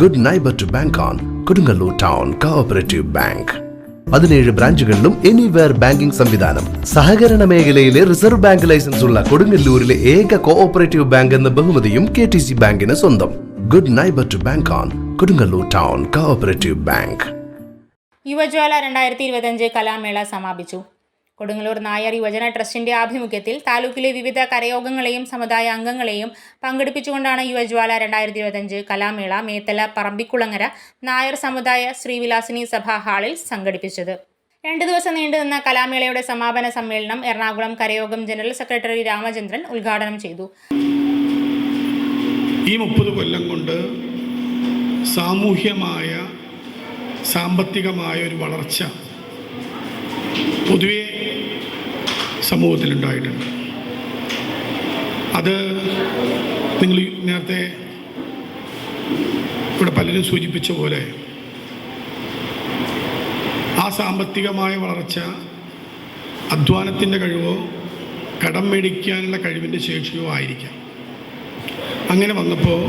Good neighbour to bank on Kodungallur town cooperative bank പതിനേഴ് ബ്രാഞ്ചുകളിലും anywhere banking സംവിധാനം. സഹകരണ മേഖലയിലെ റിസർവ് ബാങ്ക് ലൈസൻസ് ഉള്ള കൊടുങ്ങല്ലൂരിലെ ഏക കോഓപ്പറേറ്റീവ് ബാങ്ക് എന്ന ബഹുമതിയും കെ ടി സി ബാങ്കിന് സ്വന്തം. Good neighbour to bank on Kodungallur town cooperative bank Yuvajwala രണ്ടായിരത്തി ഇരുപത്തഞ്ച് കലാമേള സമാപിച്ചു. കൊടുങ്ങല്ലൂർ നായർ യുവജന ട്രസ്റ്റിന്റെ ആഭിമുഖ്യത്തിൽ താലൂക്കിലെ വിവിധ കരയോഗങ്ങളെയും സമുദായ അംഗങ്ങളെയും പങ്കെടുപ്പിച്ചുകൊണ്ടാണ് യുവജ്വാല രണ്ടായിരത്തി ഇരുപത്തഞ്ച് കലാമേള മേത്തല പറമ്പിക്കുളങ്ങര നായർ സമുദായ ശ്രീവിലാസിനി സഭാ ഹാളിൽ സംഘടിപ്പിച്ചത്. രണ്ടു ദിവസം നീണ്ടുനിന്ന കലാമേളയുടെ സമാപന സമ്മേളനം എറണാകുളം കരയോഗം ജനറൽ സെക്രട്ടറി രാമചന്ദ്രൻ ഉദ്ഘാടനം ചെയ്തു. ഈ മുപ്പത് കൊല്ലം കൊണ്ട് സാമൂഹ്യമായ സാമ്പത്തികമായ ഒരു വളർച്ച പൊതുവെ സമൂഹത്തിലുണ്ടായിട്ടുണ്ട്. അത് നിങ്ങൾ നേരത്തെ ഇവിടെ പലരും സൂചിപ്പിച്ച പോലെ ആ സാമ്പത്തികമായ വളർച്ച അധ്വാനത്തിന്റെ കഴിവോ കടം മേടിക്കാനുള്ള കഴിവിന്റെ ശേഷിയോ ആയിരിക്കാം. അങ്ങനെ വന്നപ്പോൾ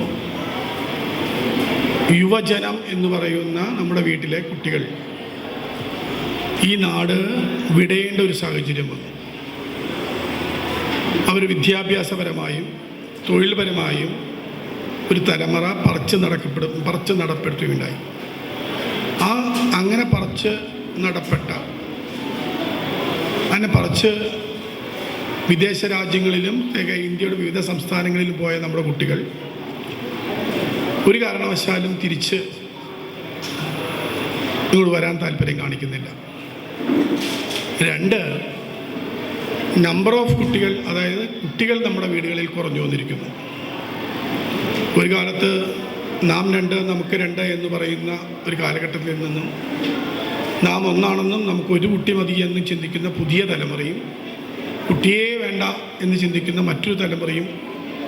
യുവജനം എന്ന് പറയുന്ന നമ്മുടെ വീട്ടിലെ കുട്ടികൾ ഈ നാട് വിടേണ്ട ഒരു സാഹചര്യം വന്നു. അവർ വിദ്യാഭ്യാസപരമായും തൊഴിൽപരമായും ഒരു തലമുറ പറച്ച് നടക്കപ്പെടും പറിച്ച് നടപ്പെടുത്തുകയുണ്ടായി. ആ അങ്ങനെ പറച്ച് നടപ്പെട്ട അങ്ങനെ പറച്ച് വിദേശ രാജ്യങ്ങളിലും ഇന്ത്യയുടെ വിവിധ സംസ്ഥാനങ്ങളിലും പോയ നമ്മുടെ കുട്ടികൾ ഒരു കാരണവശാലും തിരിച്ച് ഇങ്ങോട്ട് വരാൻ താല്പര്യം കാണിക്കുന്നില്ല. രണ്ട് നമ്പർ ഓഫ് കുട്ടികൾ അതായത് കുട്ടികൾ നമ്മുടെ വീടുകളിൽ കുറഞ്ഞു വന്നിരിക്കുന്നു. ഒരു കാലത്ത് നാം രണ്ട് നമുക്ക് രണ്ട് എന്ന് പറയുന്ന ഒരു കാലഘട്ടത്തിൽ നിന്നും നാം ഒന്നാണെന്നും നമുക്ക് ഒരു കുട്ടി മതി എന്ന് ചിന്തിക്കുന്ന പുതിയ തലമുറയും കുട്ടിയെ വേണ്ട എന്ന് ചിന്തിക്കുന്ന മറ്റൊരു തലമുറയും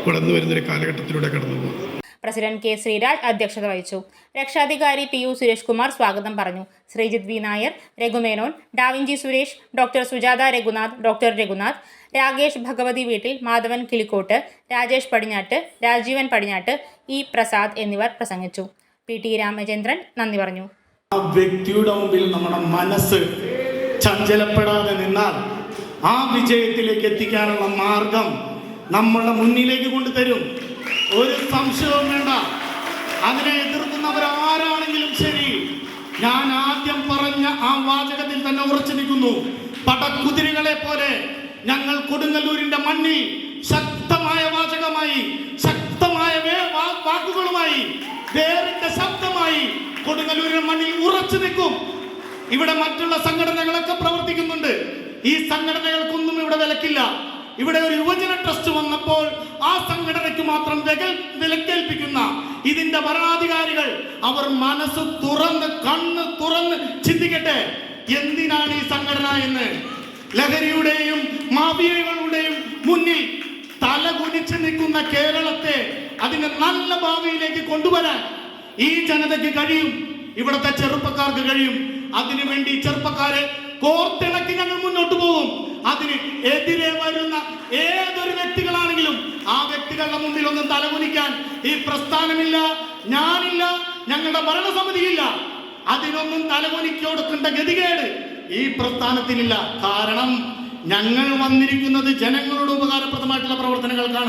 വളർന്നു വരുന്നൊരു കാലഘട്ടത്തിലൂടെ കടന്നു പോകും പ്രസിഡന്റ് കെ ശ്രീരാജ് അധ്യക്ഷത വഹിച്ചു. രക്ഷാധികാരി പി യു സുരേഷ് കുമാർ സ്വാഗതം പറഞ്ഞു. Sreejith V Nair Raghu Menon Da Vinci Suresh doctor Sujatha Raghunath doctor Raghunath Rakesh Bhagavathi വീട്ടിൽ മാധവൻ കിളിക്കോട്ട് രാജേഷ് പടിഞ്ഞാട്ട് രാജീവൻ പടിഞ്ഞാട്ട് ഇ പ്രസാദ് എന്നിവർ പ്രസംഗിച്ചു. പി ടി രാമചന്ദ്രൻ നന്ദി പറഞ്ഞു. ആ വ്യക്തിയുടെ മുമ്പിൽ നമ്മുടെ മനസ്സ് ചഞ്ചലപ്പെടാതെ നിന്നാൽ ആ വിജയത്തിലേക്ക് എത്തിക്കാനുള്ള മാർഗം നമ്മളുടെ മുന്നിലേക്ക് കൊണ്ടുതരും. ഒരു സംശയവും വേണ്ട. അതിനെ എതിർക്കുന്നവർ ആരാണെങ്കിലും ശരി. ഞാൻ ആദ്യം പറഞ്ഞ ആ വാചകത്തിൽ തന്നെ ഉറച്ചു നിൽക്കുന്നു. പടക്കുതിരകളെ പോലെ ഞങ്ങൾ കൊടുങ്ങല്ലൂരിന്റെ മണ്ണിൽ ശക്തമായ വാചകമായി ശക്തമായ വാക്കുകളുമായി വേറിന്റെ ശബ്ദമായി കൊടുങ്ങല്ലൂരിന്റെ മണ്ണിൽ ഉറച്ചു നിൽക്കും. ഇവിടെ മറ്റുള്ള സംഘടനകളൊക്കെ പ്രവർത്തിക്കുന്നുണ്ട്. ഈ സംഘടനകൾക്കൊന്നും ഇവിടെ വിലക്കില്ല. ഇവിടെ ഒരു യുവജന ട്രസ്റ്റ് വന്നപ്പോൾ ആ സംഘടനയ്ക്ക് മാത്രം വിലക്കേൽപ്പിക്കുന്ന ഇതിന്റെ ഭരണാധികാരികൾ അവർ മനസ്സ് തുറന്ന് കണ്ണ് തുറന്ന് ചിന്തിക്കട്ടെ എന്തിനാണ് ഈ സംഘടന എന്ന്? ലഹരിയുടെയും മാഫിയകളുടെയും മുന്നിൽ തല കുനിച്ച് നിൽക്കുന്ന കേരളത്തെ അതിന്റെ നല്ല ഭാവിയിലേക്ക് കൊണ്ടുവരാൻ ഈ ജനതയ്ക്ക് കഴിയും. ഇവിടുത്തെ ചെറുപ്പക്കാർക്ക് കഴിയും. അതിനുവേണ്ടി ചെറുപ്പക്കാരെ കോർത്തിണക്കി ഞങ്ങൾ മുന്നോട്ട് പോകും. അതിന് എതിരെ വരുന്ന ഏതൊരു വ്യക്തികളാണെങ്കിലും ആ വ്യക്തികളുടെ മുന്നിൽ ഒന്നും തലകുനിക്കാൻ ഈ പ്രസ്ഥാനമില്ല ഞാനില്ല ഞങ്ങളുടെ ഭരണസമിതിയില്ല. അതിനൊന്നും തലകുനിക്ക് കൊടുക്കേണ്ട ഗതികേട് ഈ പ്രസ്ഥാനത്തിനില്ല. കാരണം ഞങ്ങൾ വന്നിരിക്കുന്നത് ജനങ്ങളുടെ ഉപകാരപ്രദമായിട്ടുള്ള പ്രവർത്തനങ്ങൾക്കാണ്.